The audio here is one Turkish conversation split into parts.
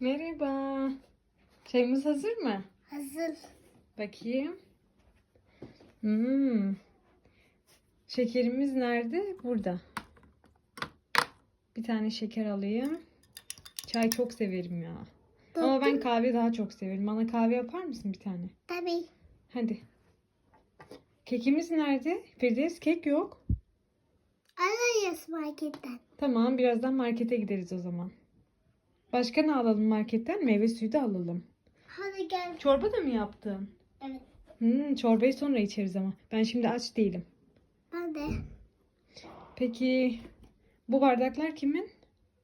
Merhaba. Çayımız hazır mı? Hazır. Bakayım. Hmm. Şekerimiz nerede? Burada. Bir tane şeker alayım. Çay çok severim ya. Ama ben kahve daha çok severim. Bana kahve yapar mısın bir tane? Tabii. Hadi. Kekimiz nerede? Firdevs kek yok. Alırız marketten. Tamam birazdan markete gideriz o zaman. Başka ne alalım marketten? Meyve suyu da alalım. Hadi gel. Çorba da mı yaptın? Evet. Hmm, çorbayı sonra içeriz ama. Ben şimdi aç değilim. Ben de. Peki bu bardaklar kimin?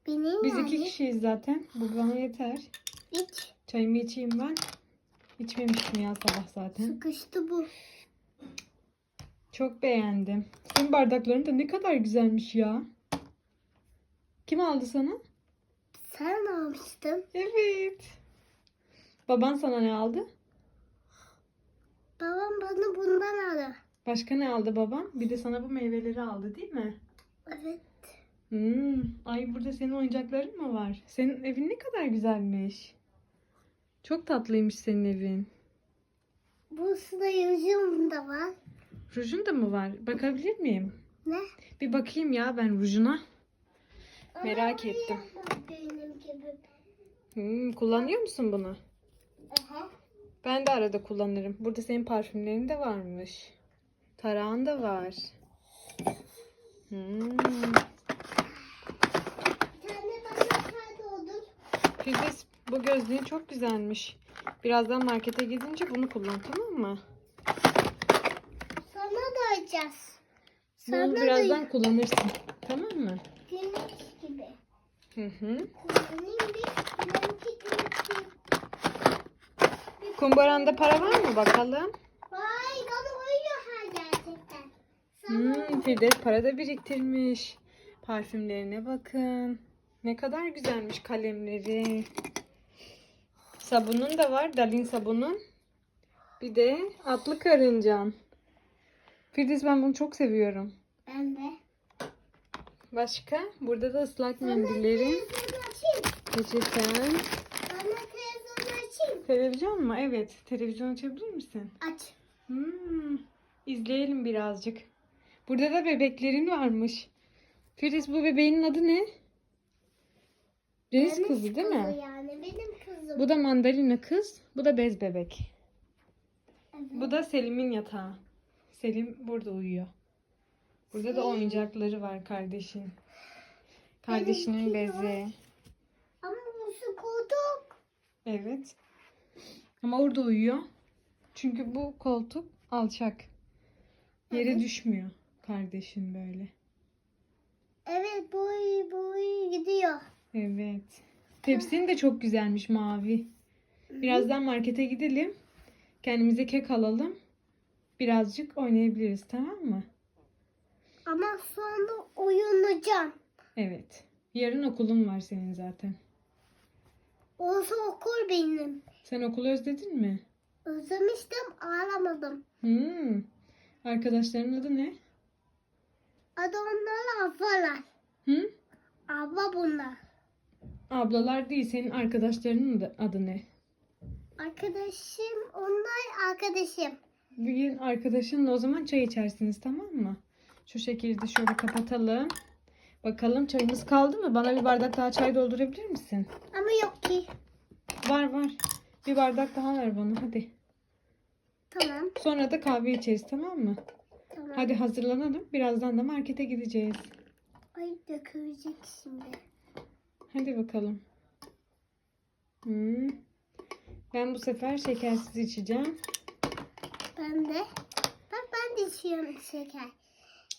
Benim Biz yani. iki kişiyiz zaten. Bu bana yeter. İç. Çayımı içeyim ben. İçmemiştim ya sabah zaten. Sıkıştı bu. Çok beğendim. Senin bardakların da ne kadar güzelmiş ya. Kim aldı sana? Sen ne almıştın? Evet. Baban sana ne aldı? Babam bana bundan aldı. Başka ne aldı babam? Bir de sana bu meyveleri aldı değil mi? Evet. Hmm. Ay burada senin oyuncakların mı var? Senin evin ne kadar güzelmiş. Çok tatlıymış senin evin. Bu sıra yüzüm da var. Rujun da mı var? Bakabilir miyim? Ne? Bir bakayım ya ben rujuna. Merak ettim. Hmm, kullanıyor musun bunu? Aha. Ben de arada kullanırım. Burada senin parfümlerin de varmış. Tarağın da var. Hmm. Filiz bu gözlüğün çok güzelmiş. Birazdan markete gidince bunu kullan tamam mı? Sana da alacağız. Bunu Sana birazdan da kullanırsın. Tamam mı? Güneş gibi. Hı hı. Benim bir benimki güneş Kumbaranda para var mı bakalım? Vay bana uyuyor ha gerçekten. Sana Hmm, Firdevs para da biriktirmiş. Parfümlerine bakın. Ne kadar güzelmiş kalemleri. Sabunun da var. Dalin sabunun. Bir de atlı karıncan. Firdevs ben bunu çok seviyorum. Başka? Burada da ıslak mendillerin. Peçeten. Bana televizyonu açayım. Televizyon mu? Evet. Televizyon açabilir misin? Aç. Hmm, izleyelim birazcık. Burada da bebeklerin varmış. Filiz bu bebeğin adı ne? Deniz kızı değil mi? Yani benim kızım. Bu da mandalina kız. Bu da bez bebek. Evet. Bu da Selim'in yatağı. Selim burada uyuyor. Burada da oyuncakları var kardeşin. Kardeşinin bezi. Ama bu su koltuk. Evet. Ama orada uyuyor. Çünkü bu koltuk alçak. Yere Evet. düşmüyor kardeşin böyle. Evet boy boy gidiyor. Evet. Tepsin de çok güzelmiş mavi. Birazdan markete gidelim. Kendimize kek alalım. Birazcık oynayabiliriz tamam mı? Ama sonra uyunacağım. Evet. Yarın okulun var senin zaten. Olsa okul benim. Sen okulu özledin mi? Özlemiştim ağlamadım. Hmm. Arkadaşların adı ne? Adı onlara ablalar. Hı? Abla bunlar. Ablalar değil senin arkadaşlarının da adı ne? Arkadaşım onlar arkadaşım. Bugün arkadaşınla o zaman çay içersiniz tamam mı? Şu şekilde şöyle kapatalım. Bakalım çayımız kaldı mı? Bana bir bardak daha çay doldurabilir misin? Ama yok ki. Var var. Bir bardak daha ver bana hadi. Tamam. Sonra da kahve içeriz tamam mı? Tamam. Hadi hazırlanalım. Birazdan da markete gideceğiz. Ay dökülecek şimdi. Hadi bakalım. Hmm. Ben bu sefer şekersiz içeceğim. Ben de. Bak ben de içiyorum şeker.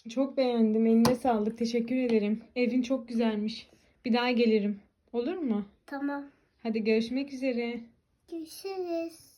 Çok beğendim. Eline sağlık. Teşekkür ederim. Evin çok güzelmiş. Bir daha gelirim. Olur mu? Tamam. Hadi görüşmek üzere. Görüşürüz.